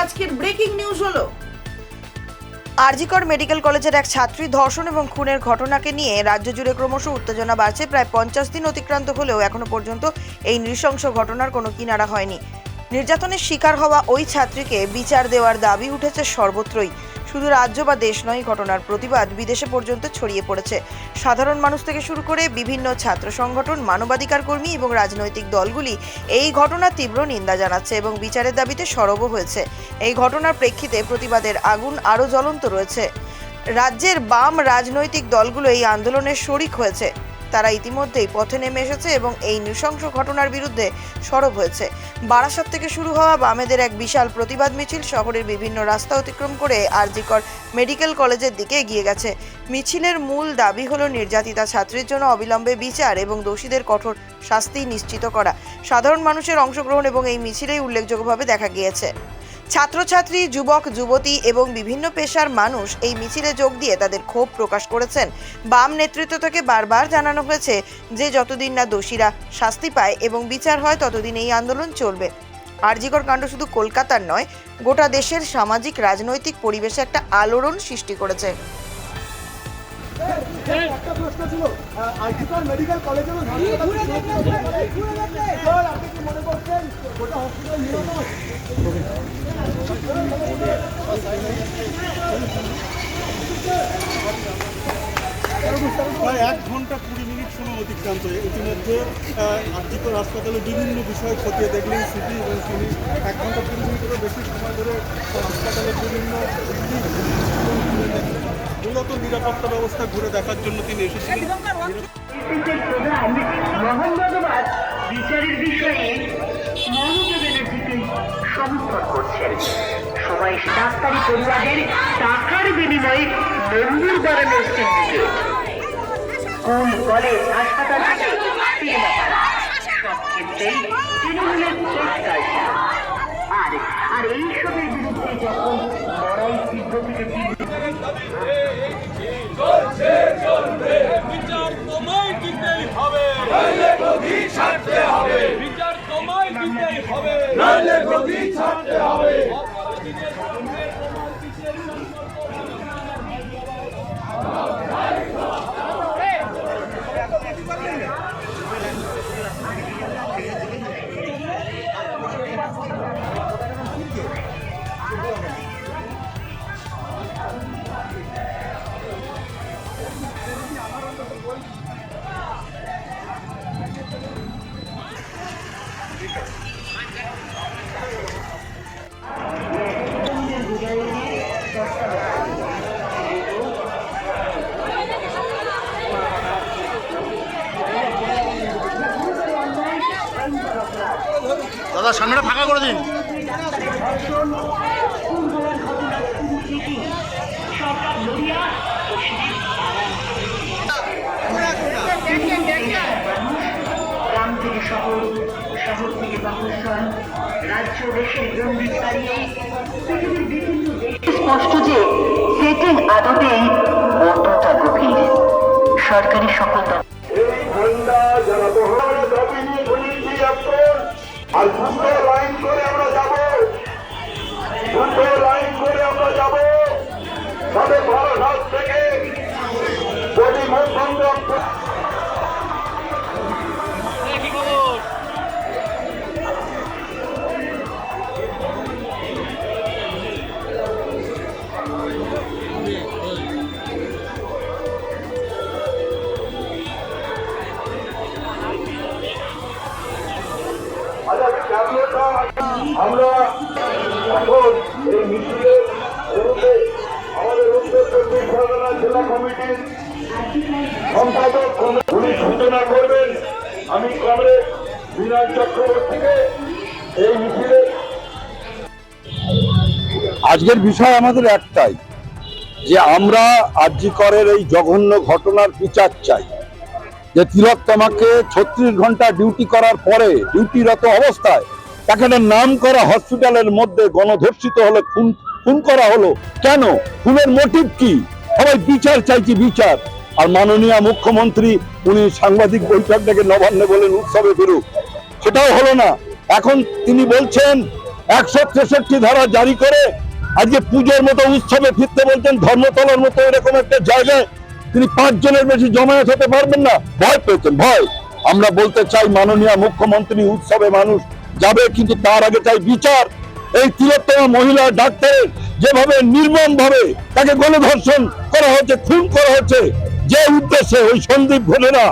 আজকের breaking news হলো। RG Kar medical কলেজের এক ছাত্রী ধর্ষণ এবং খুনের ঘটনাকে নিয়ে রাজ্য জুড়ে ক্রমশ উত্তেজনা বাড়ছে। প্রায় পঞ্চাশ দিন অতিক্রান্ত হলেও এখনও পর্যন্ত এই নৃশংস ঘটনার কোনো কিনারা হয়নি। নির্যাতনের শিকার হওয়া ওই ছাত্রীকে বিচার দেওয়ার দাবি উঠেছে সর্বত্রই। শুধু রাজ্য বা দেশ নয়, ঘটনার প্রতিবাদ বিদেশে পর্যন্ত ছড়িয়ে পড়েছে। সাধারণ মানুষ থেকে শুরু করে বিভিন্ন ছাত্র সংগঠন, মানবাধিকার কর্মী এবং রাজনৈতিক দলগুলি এই ঘটনার তীব্র নিন্দা জানাচ্ছে এবং বিচারের দাবিতে সরব হয়েছে। এই ঘটনার প্রেক্ষিতে প্রতিবাদের আগুন আরও জ্বলন্ত রয়েছে। রাজ্যের বাম রাজনৈতিক দলগুলো এই আন্দোলনের শরিক হয়েছে। তারা ইতিমধ্যেই পথে নেমে এসেছে এবং এই নৃশংস ঘটনার বিরুদ্ধে সরব হয়েছে। বারাসাত থেকে শুরু হওয়া বামেদের এক বিশাল প্রতিবাদ মিছিল শহরের বিভিন্ন রাস্তা অতিক্রম করে আরজিকর মেডিকেল কলেজের দিকে এগিয়ে গেছে। মিছিলের মূল দাবি হলো নির্যাতিতা ছাত্রীর জন্য অবিলম্বে বিচার এবং দোষীদের কঠোর শাস্তি নিশ্চিত করা। সাধারণ মানুষের অংশগ্রহণ এবং এই মিছিলেই উল্লেখযোগ্যভাবে দেখা গিয়েছে। ছাত্রছাত্রী, যুবক, যুবতী এবং বিভিন্ন পেশার মানুষ এই মিছিলে যোগ দিয়ে তাদের ক্ষোভ প্রকাশ করেছেন। বাম নেতৃত্ব থেকে বারবার জানানো হয়েছে যে যতদিন না দোষীরা শাস্তি পায় এবং বিচার হয়, ততদিন এই আন্দোলন চলবে। আরজিকর কাণ্ড শুধু কলকাতার নয়, গোটা দেশের সামাজিক, রাজনৈতিক পরিবেশে একটা আলোড়ন সৃষ্টি করেছে। একটা প্রশ্ন ছিল আর্টিকাল মেডিকেল কলেজের আপনি কি মনে করছেন? গোটা হসপিটাল নিরাপদ? প্রায় এক ঘণ্টা কুড়ি মিনিট সময় অতিক্রান্ত। ইতিমধ্যে আর্থিকর হাসপাতালে বিভিন্ন বিষয় খতিয়ে দেখলেন সিটি এবং তিনি এক ঘণ্টা কুড়ি মিনিটেরও বেশি সময় ধরে হাসপাতালের বিভিন্ন। মূলত নিরাপত্তা ব্যবস্থা ঘুরে দেখার জন্য তিনি এসেছিলেন। ভগবত বিচারের বিষয়ে মমতা ব্যানার্জিকে সমর্থন সবাই ডাক্তারি পরিবারের টাকার বিনিময়ে মন্দির বাড়ানোর সিন্ডিকেট স্কুল কলেজ হাসপাতাল থেকে সিনেমা পাড়া সব ক্ষেত্রেই তৃণমূলের চেষ্টা আর আর এইসবের বিরুদ্ধে যখন লড়াই তীব্র থেকে তীব্র বিচার তোমায় দিতেই হবে। নাইলে গদি ছাড়তে হবে বিচার তোমায় দিতেই হবে। নাইলে গদি ছাড়তে হবে। দাদা সামনেটা ফাঁকা করে দিন। গ্রাম থেকে শহর শহর থেকে রাজ্য দেশের স্পষ্ট যে সেটিং আদতেই কতটা গভীর। সরকারি সকল আর আমরা এখন এই মিছিলের আমাদের উত্তর চব্বিশ পরগনা জেলা কমিটির সম্পাদক উনি সূচনা করবেন। আমি কমরেড বিনয় চক্রবর্তীকে এই আজকের বিষয় আমাদের একটাই, যে আমরা আর্যিকরের এই জঘন্য ঘটনার বিচার চাই। যে তিলক তোমাকে ছত্রিশ ঘণ্টা ডিউটি করার পরে ডিউটিরত অবস্থায় একটা নাম করা হসপিটালের মধ্যে গণধর্ষিত হলে খুন খুন করা হলো। কেন? খুনের মোটিভ কি? সবাই বিচার চাইছি, বিচার। আর মাননীয় মুখ্যমন্ত্রী, উনি সাংবাদিক বৈঠক ডেকে নবান্নে বলেন, উৎসবে বেরুক সেটাও হলো না। এখন তিনি বলছেন, একশো তেষট্টি ধারা জারি করে আজকে পুজোর মতো, উৎসবে ফিরতে বলছেন, ধর্মতলার মতো এরকম একটা জায়গায় তিনি পাঁচজনের বেশি জমায়েত হতে পারবেন না। ভয় পেয়েছেন, ভয়। আমরা বলতে চাই, মাননীয় মুখ্যমন্ত্রী, উৎসবে মানুষ যাবে, কিন্তু তার আগে চাই বিচার। এই তিলোত্তমা মহিলা ডাক্তারের যেভাবে নির্মম ভাবে তাকে গণধর্ষণ করা হচ্ছে খুন করা হচ্ছে যে উদ্দেশ্যে ওই সন্দীপ ঘটেরা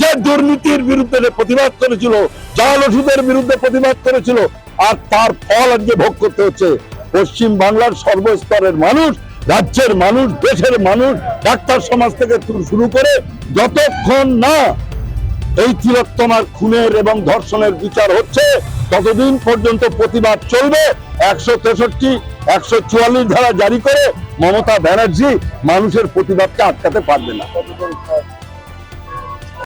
যে দুর্নীতির বিরুদ্ধে প্রতিবাদ করেছিল জাল ওষুধের বিরুদ্ধে প্রতিবাদ করেছিল, আর তার ফল আজকে ভোগ করতে হচ্ছে। পশ্চিম বাংলার সর্বস্তরের মানুষ, রাজ্যের মানুষ, দেশের মানুষ, ডাক্তার সমাজ থেকে শুরু করে যতক্ষণ না এই তিলোত্তমার খুনের এবং ধর্ষণের বিচার হচ্ছে, ততদিন পর্যন্ত প্রতিবাদ চলবে। একশো তেষট্টি, একশো চুয়াল্লিশ ধারা জারি করে মমতা ব্যানার্জি মানুষের প্রতিবাদকে আটকাতে পারবে না।